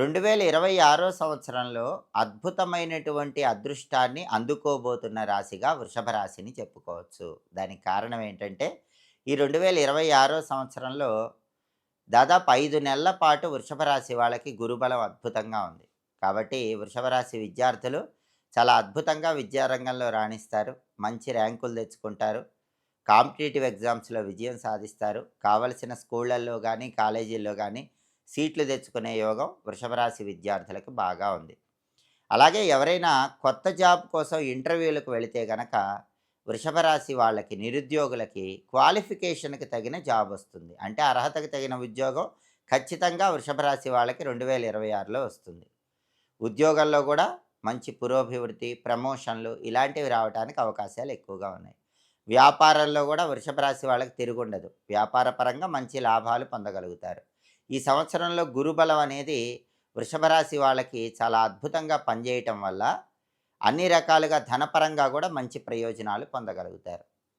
రెండు వేల ఇరవై ఆరో సంవత్సరంలో అద్భుతమైనటువంటి అదృష్టాన్ని అందుకోబోతున్న రాశిగా వృషభ రాశిని చెప్పుకోవచ్చు. దానికి కారణం ఏంటంటే ఈ రెండు వేల ఇరవై ఆరో సంవత్సరంలో దాదాపు ఐదు నెలల పాటు వృషభ రాశి వాళ్ళకి గురుబలం అద్భుతంగా ఉంది. కాబట్టి వృషభ రాశి విద్యార్థులు చాలా అద్భుతంగా విద్యారంగంలో రాణిస్తారు. మంచి ర్యాంకులు తెచ్చుకుంటారు. కాంపిటేటివ్ ఎగ్జామ్స్లో విజయం సాధిస్తారు. కావలసిన స్కూళ్ళల్లో కానీ కాలేజీల్లో కానీ సీట్లు తెచ్చుకునే యోగం వృషభరాశి విద్యార్థులకు బాగా ఉంది. అలాగే ఎవరైనా కొత్త జాబ్ కోసం ఇంటర్వ్యూలకు వెళితే గనక వృషభరాశి వాళ్ళకి నిరుద్యోగులకి క్వాలిఫికేషన్కి తగిన జాబ్ వస్తుంది. అంటే అర్హతకు తగిన ఉద్యోగం ఖచ్చితంగా వృషభరాశి వాళ్ళకి రెండు వేల ఇరవై ఆరులో వస్తుంది. ఉద్యోగంలో కూడా మంచి పురోభివృద్ధి ప్రమోషన్లు ఇలాంటివి రావడానికి అవకాశాలు ఎక్కువగా ఉన్నాయి. వ్యాపారంలో కూడా వృషభ రాశి వాళ్ళకి తిరుగుండదు. వ్యాపార పరంగా మంచి లాభాలు పొందగలుగుతారు. ఈ సంవత్సరంలో గురుబలం అనేది వృషభ రాశి వాళ్ళకి చాలా అద్భుతంగా పనిచేయటం వల్ల అన్ని రకాలుగా ధనపరంగా కూడా మంచి ప్రయోజనాలు పొందగలుగుతారు.